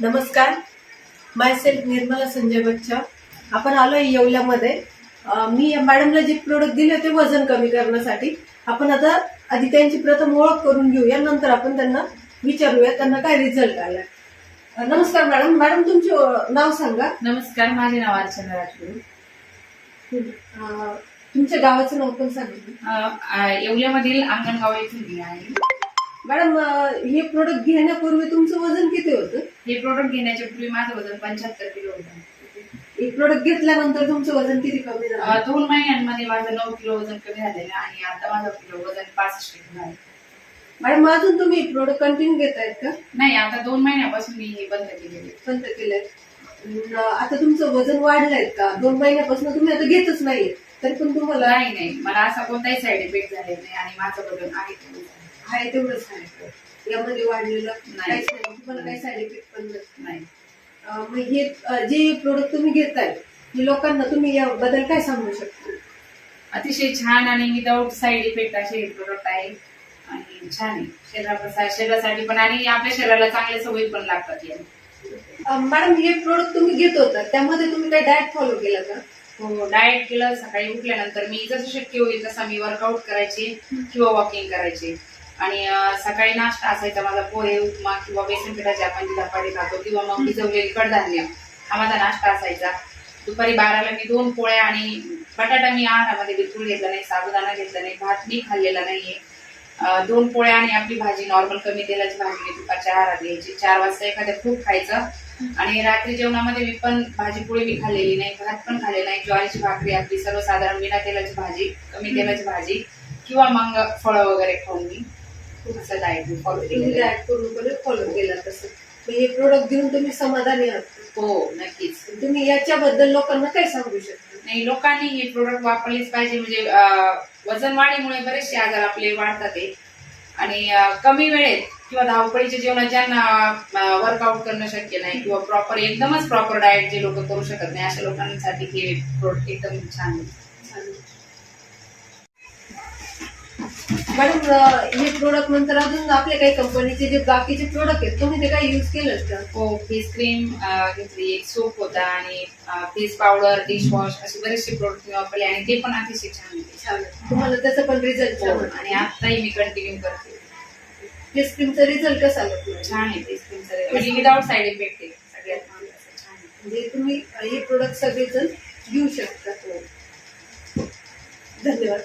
नमस्कार. माय सेल्फ निर्मला संजय बच्चा. आपण आलोय येवल्यामध्ये. अं, मी मॅडमला जे प्रोडक्ट दिले होते वजन कमी करण्यासाठी आपण आता आधी त्यांची प्रथम ओळख करून घेऊया. नंतर आपण त्यांना विचारूया त्यांना काय रिझल्ट आला. नमस्कार मॅडम मॅडम तुमचे नाव सांगा. नमस्कार माझे नाव अर्चना अं, तुमच्या गावाचं नाव पण सांगा. अ, अ, येवल्यामधील अंगणगाव येथील आहे. मॅडम हे प्रोडक्ट घेण्यापूर्वी तुमचं वजन किती होतं? हे प्रोडक्ट घेण्याच्या पूर्वी माझं वजन पंच्याहत्तर किलो होतं. हे प्रोडक्ट घेतल्यानंतर तुमचं वजन किती कमी झालं? दोन महिन्यांमध्ये माझं नऊ किलो वजन कमी झालेलं आणि आता माझं किलो वजन पासष्ट किलो आहे मॅडम अजून तुम्ही प्रोडक्ट कंटिन्यू घेतायत का? नाही आता दोन महिन्यापासून मी हे बंद केलेले बंद केलंय. आता तुमचं वजन वाढलंय का? दोन महिन्यापासून तुम्ही आता घेतच नाहीये. तरी पण तुम्हाला नाही नाही. मला असा कोणताही साईड इफेक्ट झालेला नाही आणि माझं वजन आहे. आहे. तेवढंच आहे यामध्ये वाढलेलं नाही. काहीच नाही. तुम्हाला काही साईड इफेक्ट पण. नाही. मग हे जे प्रोडक्ट तुम्ही घेताय हे लोकांना तुम्ही याबद्दल काय सांगू शकता? अतिशय छान आणि विदाऊट साईड इफेक्ट असे हे प्रोडक्ट आहे. आणि छान आहे. शरीरा शरीरासाठी पण आणि आपल्या शरीराला चांगले सवयी पण लागतात या. मॅडम हे प्रोडक्ट तुम्ही घेत होता. त्यामध्ये तुम्ही काही डाएट फॉलो केला का? हो डाएट केलं. सकाळी उठल्यानंतर मी जसं शक्य होईल तसा मी वर्कआउट करायचे किंवा वॉकिंग करायचे. आणि सकाळी नाश्ता असायचा. माझा पोहे उपमा किंवा बेसन पिठाचे आपण जी धपाटे खातो किंवा मग भिजवलेली कडधान्य हा माझा नाश्ता असायचा. दुपारी बाराला मी दोन पोळ्या आणि बटाटा मी आहारामध्ये बिलकुल घेतला नाही साबुदाणा घेतला नाही भात मी खाल्लेला नाहीये. दोन पोळ्या आणि आपली भाजी नॉर्मल कमी तेलाची भाजी मी दुपारच्या आहारात घ्यायची. चार वाजता एखाद्या खूप खायचं. आणि रात्री जेवणामध्ये मी पण भाजी पोळी मी खाल्लेली नाही भात पण खाल्लेला नाही ज्वारीची भाकरी आपली सर्वसाधारण बिना तेलाची भाजी कमी तेलाची भाजी किंवा मग फळं वगैरे खाऊन मी. असं डाएट फॉलो तुम्ही केलेलं आहे. डाएट करून फॉलो केला तसं मग हे प्रोडक्ट घेऊन तुम्ही समाधानी आहात? हो नक्कीच तुम्ही याच्याबद्दल लोकांना काय सांगू शकता नाही लोकांनी हे प्रोडक्ट वापरलेच पाहिजे म्हणजे अं, वजन वाढीमुळे बरेचसे आजार आपले वाढतात आहे. आणि अं, कमी वेळेत किंवा धावपळीच्या जीवनात ज्यांना वर्कआउट करणं शक्य नाही किंवा प्रॉपर एकदमच प्रॉपर डाएट जे लोक करू शकत नाही अशा लोकांसाठी हे प्रोडक्ट एकदम छान आहे. मॅडम अं, हे प्रोडक्ट नंतर अजून आपल्या काही कंपनीचे जे बाकीचे प्रोडक्ट आहेत तुम्ही ते काही युज केलं का? हो फेस क्रीम घेतली एक सोप होता आणि फेस पावडर डिशवॉश असे बरेचसे प्रोडक्ट मी वापरले आणि ते पण अतिशय छान होते. छान. तुम्हाला त्याचा पण रिझल्ट हो, आणि आताही मी कंटिन्यू करते. फेस क्रीमचा रिझल्ट कसा आला? छान आहे फेस क्रीमचं म्हणजे विदाउट साईड इफेक्ट आहे सगळ्यात छान म्हणजे तुम्ही हे प्रोडक्ट सगळेजण घेऊ शकता. धन्यवाद.